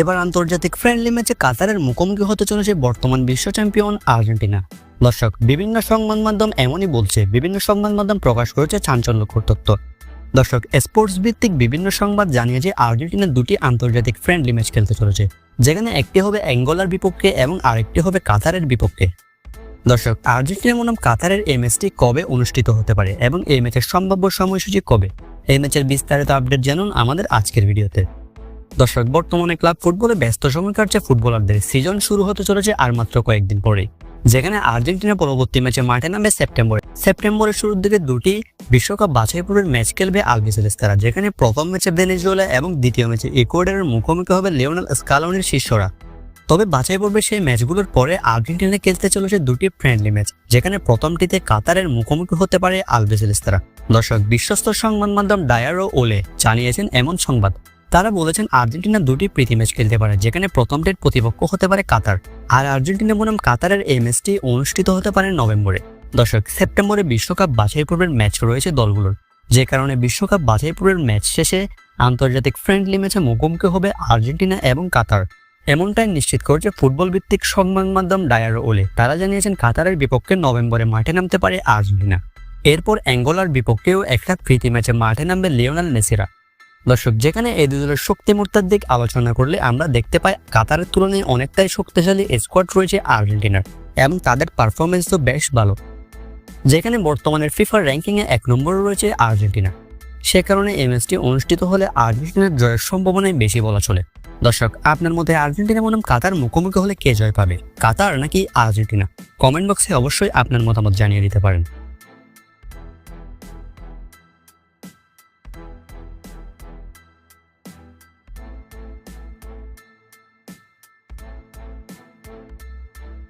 এবার আন্তর্জাতিক ফ্রেন্ডলি ম্যাচে কাতারের মুখোমুখি হতে চলেছে বর্তমান বিশ্ব চ্যাম্পিয়ন আর্জেন্টিনা। দর্শক, বিভিন্ন সংবাদ মাধ্যম এমনই বলছে, বিভিন্ন সংবাদ মাধ্যম প্রকাশ করেছে চাঞ্চল্যকর তথ্য। দর্শক স্পোর্টস ভিত্তিক বিভিন্ন সংবাদ জানিয়েছে আর্জেন্টিনা দুটি আন্তর্জাতিক ফ্রেন্ডলি ম্যাচ খেলতে চলেছে, যেখানে একটি হবে অ্যাঙ্গোলার বিপক্ষে এবং আরেকটি হবে কাতারের বিপক্ষে। দর্শক আর্জেন্টিনা বনাম কাতারের এই ম্যাচটি কবে অনুষ্ঠিত হতে পারে এবং এই ম্যাচের সম্ভাব্য সময়সূচি কবে? এই ম্যাচের বিস্তারিত আপডেট জানুন আমাদের আজকের ভিডিওতে। দর্শক, বর্তমানে ক্লাব ফুটবলে ব্যস্ত সময় কাটছে ফুটবলারদের। সিজন শুরু হতে চলেছে আর মাত্র কয়েকদিন পরেই। যেখানে আর্জেন্টিনা পরবর্তী ম্যাচে মাঠে নামবে সেপ্টেম্বরে। সেপ্টেম্বরের শুরুর দিকে দুটি বিশ্বকাপ বাছাই পর্বের ম্যাচ খেলবে আলবিসেলেস্তারা যেখানে প্রথম ম্যাচে ভেনেজুয়েলা এবং দ্বিতীয় ম্যাচে ইকুয়েডারের মুখোমুখি হবে লিওনাল স্কালোনির শিষ্যরা। তবে বাছাই পর্বে সেই ম্যাচগুলোর পরে আর্জেন্টিনা খেলতে চলেছে দুটি ফ্রেন্ডলি ম্যাচ, যেখানে প্রথমটিতে কাতারের মুখোমুখি হতে পারে আলবেসেলেস্তারা দর্শক, বিশ্বস্ত সংবাদ মাধ্যম ডায়ারো ওলে জানিয়েছেন এমন সংবাদ। তারা বলেছেন আর্জেন্টিনা দুটি প্রীতি ম্যাচ খেলতে পারে, যেখানে প্রথমটির প্রতিপক্ষ হতে পারে কাতার। আর আর্জেন্টিনা বনাম কাতারের এই ম্যাচটি অনুষ্ঠিত হতে পারে নভেম্বরে। দর্শক, সেপ্টেম্বরে বিশ্বকাপ বাছাই পর্বের ম্যাচ রয়েছে দলগুলোর। যে কারণে বিশ্বকাপ বাছাই পর্বের ম্যাচ শেষে আন্তর্জাতিক ফ্রেন্ডলি ম্যাচে মুখোমুখি হবে আর্জেন্টিনা এবং কাতার। এমনটাই নিশ্চিত করেছে ফুটবল ভিত্তিক সংবাদ মাধ্যম ডায়ার ওলে। তারা জানিয়েছেন কাতারের বিপক্ষে নভেম্বরে মাঠে নামতে পারে আর্জেন্টিনা। এরপর অ্যাঙ্গোলার বিপক্ষেও একটা প্রীতি ম্যাচে মাঠে নামবে লিওনাল মেসিরা। দর্শক, যেখানে এই দুজনের শক্তিমত্তার দিক আলোচনা করলে আমরা দেখতে পাই কাতারের তুলনায় অনেকটাই শক্তিশালী স্কোয়াড রয়েছে আর্জেন্টিনার এবং তাদের পারফরমেন্সও বেশ ভালো। যেখানে বর্তমানের ফিফার র্যাঙ্কিংয়ে এক নম্বরে রয়েছে আর্জেন্টিনা। সে কারণে এই ম্যাচটি অনুষ্ঠিত হলে আর্জেন্টিনার জয়ের সম্ভাবনাই বেশি বলা চলে। দর্শক, আপনার মধ্যে আর্জেন্টিনা বনাম কাতার মুখোমুখি হলে কে জয় পাবে? কাতার নাকি আর্জেন্টিনা? কমেন্ট বক্সে অবশ্যই আপনার মতামত জানিয়ে দিতে পারেন।